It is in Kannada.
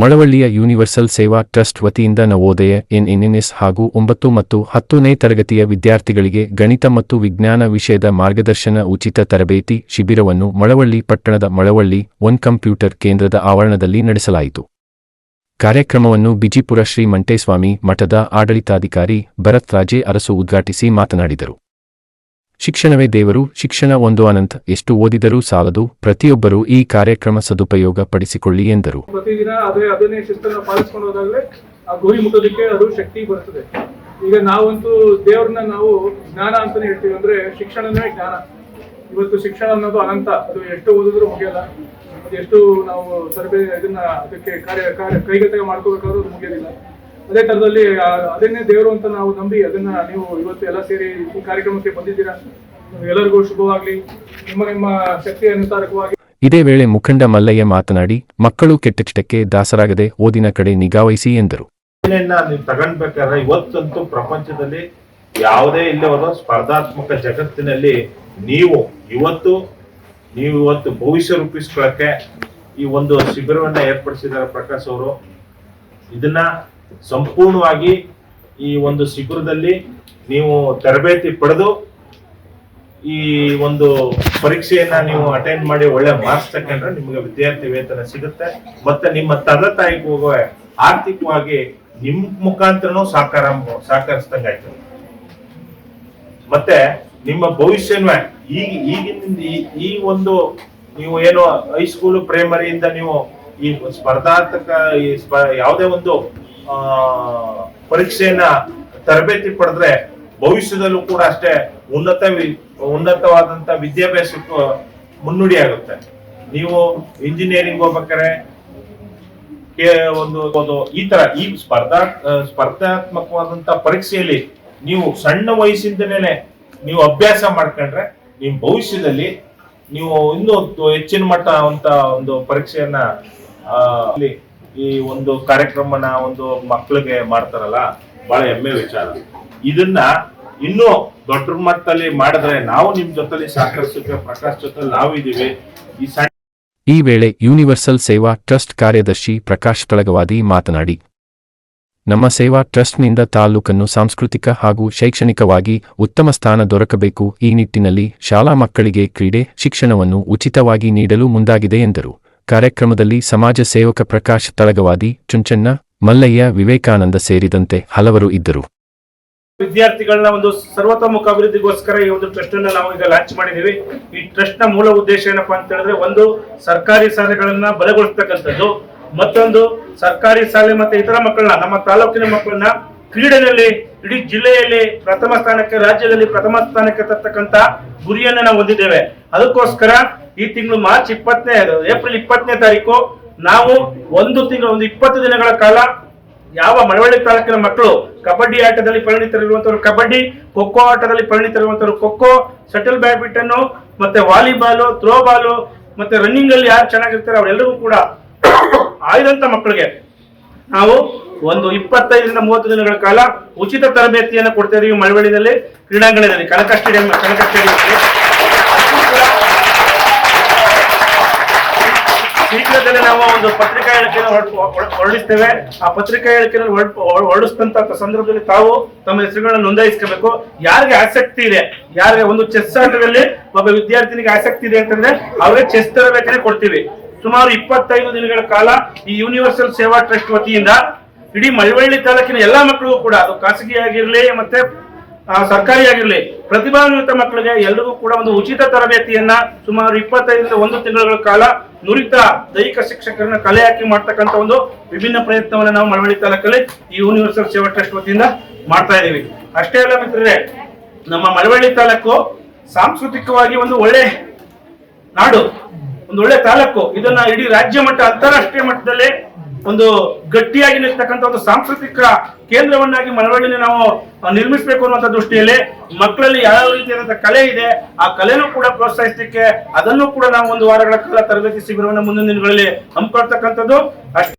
ಮಳವಳ್ಳಿಯ ಯೂನಿವರ್ಸಲ್ ಸೇವಾ ಟ್ರಸ್ಟ್ ವತಿಯಿಂದ ನವೋದಯ ಎನ್ಎನ್ಎಸ್ ಹಾಗೂ ಒಂಬತ್ತು ಮತ್ತು ಹತ್ತನೇ ತರಗತಿಯ ವಿದ್ಯಾರ್ಥಿಗಳಿಗೆ ಗಣಿತ ಮತ್ತು ವಿಜ್ಞಾನ ವಿಷಯದ ಮಾರ್ಗದರ್ಶನ ಉಚಿತ ತರಬೇತಿ ಶಿಬಿರವನ್ನು ಮಳವಳ್ಳಿ ಪಟ್ಟಣದ ಮಳವಳ್ಳಿ ಒನ್ ಕಂಪ್ಯೂಟರ್ ಕೇಂದ್ರದ ಆವರಣದಲ್ಲಿ ನಡೆಸಲಾಯಿತು. ಕಾರ್ಯಕ್ರಮವನ್ನು ಬಿಜಿಪುರ ಶ್ರೀ ಮಂಟೇಸ್ವಾಮಿ ಮಠದ ಆಡಳಿತಾಧಿಕಾರಿ ಭರತ್ ರಾಜೇ ಅರಸು ಉದ್ಘಾಟಿಸಿ ಮಾತನಾಡಿದರು. ಶಿಕ್ಷಣವೇ ದೇವರು, ಶಿಕ್ಷಣ ಒಂದು ಅನಂತ. ಎಷ್ಟು ಓದಿದರೂ ಸಾಲದು, ಪ್ರತಿಯೊಬ್ಬರೂ ಈ ಕಾರ್ಯಕ್ರಮ ಸದುಪಯೋಗ ಪಡಿಸಿಕೊಳ್ಳಿ ಎಂದರು. ಪ್ರತಿದಿನ ಅದೇ ಶಿಸ್ತನ್ನು ಗುರಿ ಮುಟ್ಟೋದಕ್ಕೆ ಅದು ಶಕ್ತಿ ಬರ್ತದೆ ಈಗ ನಾವಂತೂ ದೇವ್ರನ್ನ ನಾವು ಜ್ಞಾನ ಅಂತಾನೆ ಹೇಳ್ತೀವಿ ಅಂದ್ರೆ ಶಿಕ್ಷಣನೇ ಜ್ಞಾನ. ಇವತ್ತು ಶಿಕ್ಷಣ ಅನ್ನೋದು ಅನಂತ. ಅದು ಎಷ್ಟು ಓದಿದ್ರು ಮುಗಿಯಲ್ಲ. ಅದು ಎಷ್ಟು ನಾವು ತರಬೇತಿ ಇದನ್ನ ಅದಕ್ಕೆ ಕಾರ್ಯ ಕಾರ್ಯ ಕೈಗೆತಗ ಮಾಡ್ಕೋಬೇಕಾದ್ರೂ ಅದು ಅದೇ ತರದಲ್ಲಿ ಅದನ್ನೇ ದೇವರು ಅಂತ ನಾವು ನಂಬಿ ಅದನ್ನ ನೀವು ಇವತ್ತು ಎಲ್ಲ ಸೇರಿ ಈ ಕಾರ್ಯಕ್ರಮಕ್ಕೆ ಬಂದಿದ್ದೀರಾ. ಎಲ್ಲರಿಗೂ ಶುಭವಾಗ್ಲಿ. ನಿಮ್ಮ ನಿಮ್ಮ ಶಕ್ತಿ ಅನುಸಾರಕವಾಗಿ. ಇದೇ ವೇಳೆ ಮುಖಂಡ ಮಲ್ಲಯ್ಯ ಮಾತನಾಡಿ ಮಕ್ಕಳು ಕೆಟ್ಟಚಿಟಕ್ಕೆ ದಾಸರಾಗದೆ ಓದಿನ ಕಡೆ ನಿಗಾವಹಿಸಿ ಎಂದರು. ನೀವು ತಗೊಂಡ್ಬೇಕಾದ್ರೆ ಇವತ್ತಂತೂ ಪ್ರಪಂಚದಲ್ಲಿ ಯಾವುದೇ ಇಲ್ಲವರ ಸ್ಪರ್ಧಾತ್ಮಕ ಜಗತ್ತಿನಲ್ಲಿ ನೀವು ಇವತ್ತು ನೀವು ಇವತ್ತು ಭವಿಷ್ಯ ರೂಪಿಸ್ಕೊಳ್ಳಕ್ಕೆ ಈ ಒಂದು ಶಿಬಿರವನ್ನ ಏರ್ಪಡಿಸಿದ್ದಾರೆ ಪ್ರಕಾಶ್ ಅವರು. ಇದನ್ನ ಸಂಪೂರ್ಣವಾಗಿ ಈ ಒಂದು ಶಿಬಿರದಲ್ಲಿ ನೀವು ತರಬೇತಿ ಪಡೆದು ಈ ಒಂದು ಪರೀಕ್ಷೆಯನ್ನ ನೀವು ಅಟೆಂಡ್ ಮಾಡಿ ಒಳ್ಳೆ ಮಾರ್ಕ್ಸ್ ತಕೊಂಡ್ರೆ ನಿಮಗೆ ವಿದ್ಯಾರ್ಥಿ ವೇತನ ಸಿಗುತ್ತೆ. ಮತ್ತೆ ನಿಮ್ಮ ತಂದೆ ಹೋಗುವ ಆರ್ಥಿಕವಾಗಿ ನಿಮ್ ಮುಖಾಂತರನೂ ಸಾಕಾರ ಸಹಕರಿಸ್ದಂಗಾಯ್ತು ಮತ್ತೆ ನಿಮ್ಮ ಭವಿಷ್ಯನ ಈಗ ಈಗಿನ ಈ- ಒಂದು ನೀವು ಏನು ಹೈಸ್ಕೂಲ್ ಪ್ರೈಮರಿಯಿಂದ ನೀವು ಈ ಸ್ಪರ್ಧಾತ್ಮಕ, ಈ ಯಾವುದೇ ಒಂದು ಪರೀಕ್ಷೆಯನ್ನ ತರಬೇತಿ ಪಡೆದ್ರೆ ಭವಿಷ್ಯದಲ್ಲೂ ಕೂಡ ಅಷ್ಟೇ ಉನ್ನತ ಉನ್ನತವಾದಂತ ವಿದ್ಯಾಭ್ಯಾಸಕ್ಕೂ ಮುನ್ನುಡಿ ಆಗುತ್ತೆ. ನೀವು ಇಂಜಿನಿಯರಿಂಗ್ ಹೋಗ್ಬೇಕಾರೆ ಒಂದು ಒಂದು ಈ ತರ ಈ ಸ್ಪರ್ಧಾ ಸ್ಪರ್ಧಾತ್ಮಕವಾದಂತ ಪರೀಕ್ಷೆಯಲ್ಲಿ ನೀವು ಸಣ್ಣ ವಯಸ್ಸಿಂದನೇ ನೀವು ಅಭ್ಯಾಸ ಮಾಡ್ಕೊಂಡ್ರೆ ನಿಮ್ ಭವಿಷ್ಯದಲ್ಲಿ ನೀವು ಇನ್ನೂ ಹೆಚ್ಚಿನ ಮಟ್ಟ ಅಂತ ಒಂದು ಪರೀಕ್ಷೆಯನ್ನ ಈ ಒಂದು ಕಾರ್ಯಕ್ರಮನ ಒಂದು ಮಕ್ಕಳಿಗೆ ಮಾಡ್ತಾರಲ್ಲ, ಬಹಳ ಹೆಮ್ಮೆ ವಿಚಾರ. ಇದನ್ನ ಇನ್ನೂ ದೊಡ್ಡ ಮಟ್ಟದಲ್ಲಿ ಮಾಡಿದ್ರೆ ನಾವು ನಿಮ್ ಜೊತೆಲಿ ಸಾಕಷ್ಟು ಪ್ರಕಾಶ್ ಜೊತೆ ನಾವು ಇದೀವಿ ಈ ಈ ವೇಳೆ ಯೂನಿವರ್ಸಲ್ ಸೇವಾ ಟ್ರಸ್ಟ್ ಕಾರ್ಯದರ್ಶಿ ಪ್ರಕಾಶ್ ತಳಗವಾದಿ ಮಾತನಾಡಿ, ನಮ್ಮ ಸೇವಾ ಟ್ರಸ್ಟ್ನಿಂದ ತಾಲೂಕನ್ನು ಸಾಂಸ್ಕೃತಿಕ ಹಾಗೂ ಶೈಕ್ಷಣಿಕವಾಗಿ ಉತ್ತಮ ಸ್ಥಾನ ದೊರಕಬೇಕು. ಈ ನಿಟ್ಟಿನಲ್ಲಿ ಶಾಲಾ ಮಕ್ಕಳಿಗೆ ಕ್ರೀಡೆ, ಶಿಕ್ಷಣವನ್ನು ಉಚಿತವಾಗಿ ನೀಡಲು ಮುಂದಾಗಿದೆ ಎಂದರು. ಕಾರ್ಯಕ್ರಮದಲ್ಲಿ ಸಮಾಜ ಸೇವಕ ಪ್ರಕಾಶ್ ತಳಗವಾದಿ, ಚುಂಚಣ್ಣ, ಮಲ್ಲಯ್ಯ, ವಿವೇಕಾನಂದ ಸೇರಿದಂತೆ ಹಲವರು ಇದ್ದರು. ವಿದ್ಯಾರ್ಥಿಗಳನ್ನ ಒಂದು ಸರ್ವತೋಮುಖ ಅಭಿವೃದ್ಧಿಗೋಸ್ಕರ ಈ ಒಂದು ಟ್ರಸ್ಟ್ ಅನ್ನ ನಾವು ಈಗ ಲಾಂಚ್ ಮಾಡಿದೀವಿ ಈ ಟ್ರಸ್ಟ್ನ ಮೂಲ ಉದ್ದೇಶ ಏನಪ್ಪಾ ಅಂತ ಹೇಳಿದ್ರೆ ಒಂದು ಸರ್ಕಾರಿ ಶಾಲೆಗಳನ್ನ ಬಲಗೊಳಿಸ್ತಕ್ಕಂಥದ್ದು, ಮತ್ತೊಂದು ಸರ್ಕಾರಿ ಶಾಲೆ ಮತ್ತೆ ಇತರ ಮಕ್ಕಳನ್ನ, ನಮ್ಮ ತಾಲೂಕಿನ ಮಕ್ಕಳನ್ನ ಕ್ರೀಡೆಯಲ್ಲಿ, ಇಡೀ ಜಿಲ್ಲೆಯಲ್ಲಿ ಪ್ರಥಮ ಸ್ಥಾನಕ್ಕೆ, ರಾಜ್ಯದಲ್ಲಿ ಪ್ರಥಮ ಸ್ಥಾನಕ್ಕೆ ತರ್ತಕ್ಕಂತ ಗುರಿಯನ್ನ ನಾವು ಹೊಂದಿದ್ದೇವೆ. ಅದಕ್ಕೋಸ್ಕರ ಈ ತಿಂಗಳು ಮಾರ್ಚ್ ಇಪ್ಪತ್ತನೇ, ಏಪ್ರಿಲ್ ಇಪ್ಪತ್ತನೇ ತಾರೀಕು ನಾವು ಒಂದು ತಿಂಗಳು, ಒಂದು ಇಪ್ಪತ್ತು ದಿನಗಳ ಕಾಲ ಯಾವ ಮಳವಳ್ಳಿ ತಾಲೂಕಿನ ಮಕ್ಕಳು ಕಬಡ್ಡಿ ಆಟದಲ್ಲಿ ಪರಿಣಿತರಿರುವಂತವರು ಕಬಡ್ಡಿ, ಖೋಖೋ ಆಟದಲ್ಲಿ ಪರಿಣಿತರಿರುವಂತವರು ಖೋಖೋ ಶಟಲ್ ಬ್ಯಾಡ್ಮಿಂಟನ್ ಮತ್ತೆ ವಾಲಿಬಾಲು ಥ್ರೋ ಬಾಲು ಮತ್ತೆ ರನ್ನಿಂಗ್ ಅಲ್ಲಿ ಯಾರು ಚೆನ್ನಾಗಿರ್ತಾರೆ ಅವರೆಲ್ಲರಿಗೂ ಕೂಡ ಆಯ್ದಂತ ಮಕ್ಕಳಿಗೆ ನಾವು ಒಂದು ಇಪ್ಪತ್ತೈದರಿಂದ ಮೂವತ್ತು ದಿನಗಳ ಕಾಲ ಉಚಿತ ತರಬೇತಿಯನ್ನು ಕೊಡ್ತಾ ಇದೀವಿ ಮಳವಳ್ಳಿನಲ್ಲಿ ಕ್ರೀಡಾಂಗಣದಲ್ಲಿ, ಕನಕ ಸ್ಟೇಡಿಯಂ, ಕನಕ ಸ್ಟೇಡಿಯಂನಲ್ಲಿ ಶೀಘ್ರದಲ್ಲೇ ನಾವು ಒಂದು ಪತ್ರಿಕಾ ಹೇಳಿಕೆಯನ್ನು ಹೊರಡ್- ಹೊರಡ್- ಹೊರಡಿಸ್ತೇವೆ. ಆ ಪತ್ರಿಕಾ ಹೇಳಿಕೆಯನ್ನು ಹೊರಡ್- ಹೊರ- ಹೊರಡಿಸಿದಂತ ಸಂದರ್ಭದಲ್ಲಿ ತಾವು ತಮ್ಮ ಹೆಸರುಗಳನ್ನು ನೋಂದಾಯಿಸ್ಕೋಬೇಕು. ಯಾರಿಗೆ ಆಸಕ್ತಿ ಇದೆ? ಯಾರಿಗೆ ಒಂದು ಚೆಸ್ ಆಟದಲ್ಲಿ ಒಬ್ಬ ವಿದ್ಯಾರ್ಥಿನಿಗೆ ಆಸಕ್ತಿ ಇದೆ ಅಂತಂದ್ರೆ ಅವರೇ ಚೆಸ್ ತರಬೇತಿನೇ ಕೊಡ್ತೀವಿ. ಸುಮಾರು ಇಪ್ಪತ್ತೈದು ದಿನಗಳ ಕಾಲ ಈ ಯೂನಿವರ್ಸಲ್ ಸೇವಾ ಟ್ರಸ್ಟ್ ವತಿಯಿಂದ ಇಡೀ ಮಳವಳ್ಳಿ ತಾಲೂಕಿನ ಎಲ್ಲಾ ಮಕ್ಕಳಿಗೂ ಕೂಡ, ಅದು ಖಾಸಗಿ ಆಗಿರ್ಲಿ ಮತ್ತೆ ಸರ್ಕಾರಿ ಆಗಿರ್ಲಿ ಪ್ರತಿಭಾನ್ವಿತ ಮಕ್ಕಳಿಗೆ ಎಲ್ಲರಿಗೂ ಕೂಡ ಒಂದು ಉಚಿತ ತರಬೇತಿಯನ್ನ ಸುಮಾರು ಇಪ್ಪತ್ತೈದರಿಂದ ಒಂದು ತಿಂಗಳ ಕಾಲ ನುರಿತ ದೈಹಿಕ ಶಿಕ್ಷಕರನ್ನ ಕಲೆ ಹಾಕಿ ಮಾಡ್ತಕ್ಕಂಥ ಒಂದು ವಿಭಿನ್ನ ಪ್ರಯತ್ನವನ್ನು ನಾವು ಮಳವಳ್ಳಿ ತಾಲೂಕಲ್ಲಿ ಈ ಯೂನಿವರ್ಸಲ್ ಸೇವಾ ಟ್ರಸ್ಟ್ ವತಿಯಿಂದ ಮಾಡ್ತಾ ಇದ್ದೀವಿ ಅಷ್ಟೇ ಅಲ್ಲ ಮಿತ್ರರೇ, ನಮ್ಮ ಮಳವಳ್ಳಿ ತಾಲೂಕು ಸಾಂಸ್ಕೃತಿಕವಾಗಿ ಒಂದು ಒಳ್ಳೆ ನಾಡು, ಒಂದು ಒಳ್ಳೆ ತಾಲೂಕು. ಇದನ್ನ ಇಡೀ ರಾಜ್ಯ ಮಟ್ಟ, ಅಂತಾರಾಷ್ಟ್ರೀಯ ಮಟ್ಟದಲ್ಲಿ ಒಂದು ಗಟ್ಟಿಯಾಗಿ ನಿಲ್ತಕ್ಕಂಥ ಒಂದು ಸಾಂಸ್ಕೃತಿಕ ಕೇಂದ್ರವನ್ನಾಗಿ ಮನರಂಜನೆ ನಾವು ನಿರ್ಮಿಸಬೇಕು ಅನ್ನುವಂಥ ದೃಷ್ಟಿಯಲ್ಲಿ ಮಕ್ಕಳಲ್ಲಿ ಯಾವ ರೀತಿಯಾದಂತಹ ಕಲೆ ಇದೆ, ಆ ಕಲೆನೂ ಕೂಡ ಪ್ರೋತ್ಸಾಹಿಸಲಿಕ್ಕೆ ಅದನ್ನು ಕೂಡ ನಾವು ಒಂದು ವಾರಗಳ ಕಾಲ ತರಬೇತಿ ಶಿಬಿರವನ್ನು ಮುಂದಿನ ದಿನಗಳಲ್ಲಿ ಹಮ್ಮಿಕೊಳ್ತಕ್ಕಂಥದ್ದು ಅಷ್ಟೇ.